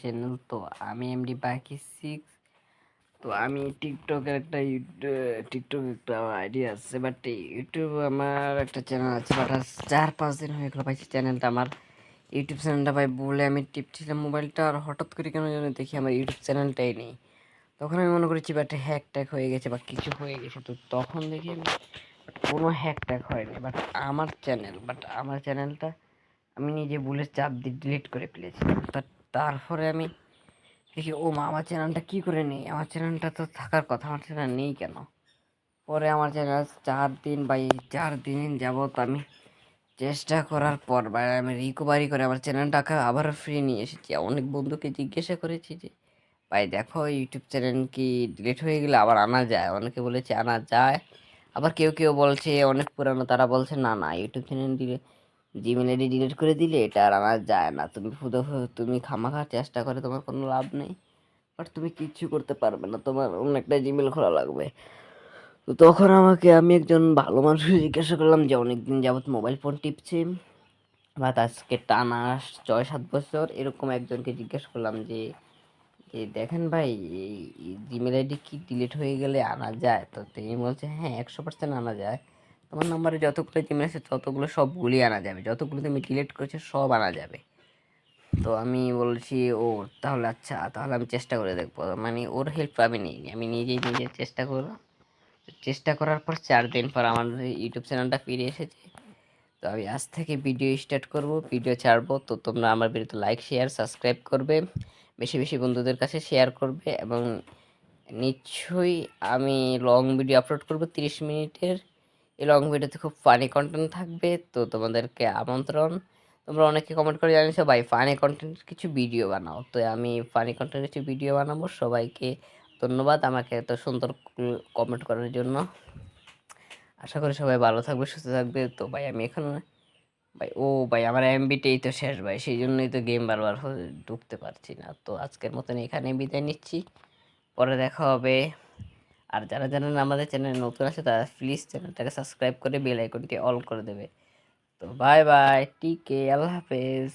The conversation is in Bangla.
চ্যানেল তো আমি এমডি বাকি সিক্স তো আমি টিকটকের একটা টিকটক একটা আইডিয়া আছে বাট ইউটিউব আমার একটা চ্যানেল আছে বাট চার পাঁচ দিন হয়ে গেলো ভাই চ্যানেলটা আমার ইউটিউব চ্যানেলটা ভাই বলে আমি টিপছিলাম মোবাইলটা, আর হঠাৎ করে কেন যেন দেখি আমার ইউটিউব চ্যানেলটাই নেই। তখন আমি মনে করেছি বাট হ্যাক ট্যাক হয়ে গেছে বা কিছু হয়ে গেছে, তো তখন দেখি আমি কোনো হ্যাক ট্যাক হয়নি বাট আমার চ্যানেল বাট আমার চ্যানেলটা আমি নিজে বলে চাপ দিয়ে ডিলিট করে ফেলেছিলাম তা তারপরে আমি দেখি, ও মা, আমার চ্যানেলটা কী করে নেই? আমার চ্যানেলটা তো থাকার কথা, আমার চ্যানেল নেই কেন? পরে আমার চ্যানেল চার দিন বা এই চার দিন যাবত আমি চেষ্টা করার পর বা আমি রিকভারি করে আমার চ্যানেলটাকে আবার ফ্রি নিয়ে এসেছি। অনেক বন্ধুকে জিজ্ঞাসা করেছি যে, ভাই, দেখো ইউটিউব চ্যানেল কি ডিলিট হয়ে গেলে আবার আনা যায়? অনেকে বলেছে, আনা যায়। আবার কেউ কেউ বলছে, অনেক পুরানো, তারা বলছে, না না ইউটিউব চ্যানেল দিলে জিমেল আইডি ডিলিট করে দিলে এটা আর আনা যায় না। তুমি শুধু তুমি খামাখা চেষ্টা করে তোমার কোনো লাভ নেই। বাট তুমি কিচ্ছু করতে পারবে না। তোমার অন্য একটা জিমেল খোলা লাগবে। তো তখন আমাকে আমি একজন ভালো মানুষকে জিজ্ঞাসা করলাম যে অনেকদিন যাবত মোবাইল ফোন টিপছে। বা আজকে টানা ছয় সাত বছর এরকম একজনকে জিজ্ঞেস করলাম যে দেখেন ভাই, এই জিমেল আইডি কি ডিলিট হয়ে গেলে আনা যায়? তো তিনি বলছে হ্যাঁ একশো পার্সেন্ট আনা যায়। তোমার নাম্বারে যতগুলো জিমেল আছে ততগুলো সবগুলি আনা যাবে। যতগুলো তুমি ডিলেট করেছ, সব আনা যাবে। তো আমি বলছি, ও, তাহলে আচ্ছা তাহলে আমি চেষ্টা করে দেখব। মানে ওর হেল্প আমি নিইনি। আমি নিজেই নিজে চেষ্টা করলাম। চেষ্টা করার পর চার দিন পর আমার ইউটিউব চ্যানেলটা ফিরে এসেছে। তো আমি আজ থেকে ভিডিও স্টার্ট করব। ভিডিও ছাড়বো। তো তোমরা আমার ভিডিওতে লাইক শেয়ার সাবস্ক্রাইব করবে। বেশি বেশি বন্ধুদের কাছে শেয়ার করবে এবং নিশ্চয়ই আমি লং ভিডিও আপলোড করব তিরিশ মিনিটের। এই লং ভিডিওতে খুব ফানি কন্টেন্ট থাকবে, তো তোমাদেরকে আমন্ত্রণ। তোমরা অনেকে কমেন্ট করে জানিয়েছো, ভাই ফানি কন্টেন্ট কিছু ভিডিও বানাও। তো আমি ফানি কন্টেন্ট কিছু ভিডিও বানাবো। সবাইকে ধন্যবাদ আমাকে এত সুন্দর কমেন্ট করার জন্য। আশা করি সবাই ভালো থাকবে, সুস্থ থাকবে। তো ভাই, আমি এখন, ভাই, ও ভাই, আমার এমবিটাই তো শেষ ভাই সেই জন্যই তো গেম বারবার ঢুকতে পারছি না। তো আজকের মতন এখানে বিদায় নিচ্ছি। পরে দেখা হবে। আর যারা যারা আমাদের চ্যানেলে নতুন আছে, তারা প্লিজ চ্যানেলটাকে সাবস্ক্রাইব করে বেল আইকনটি অল করে দেবে। তো বাই বাই টিকে আল্লাহ হাফেজ।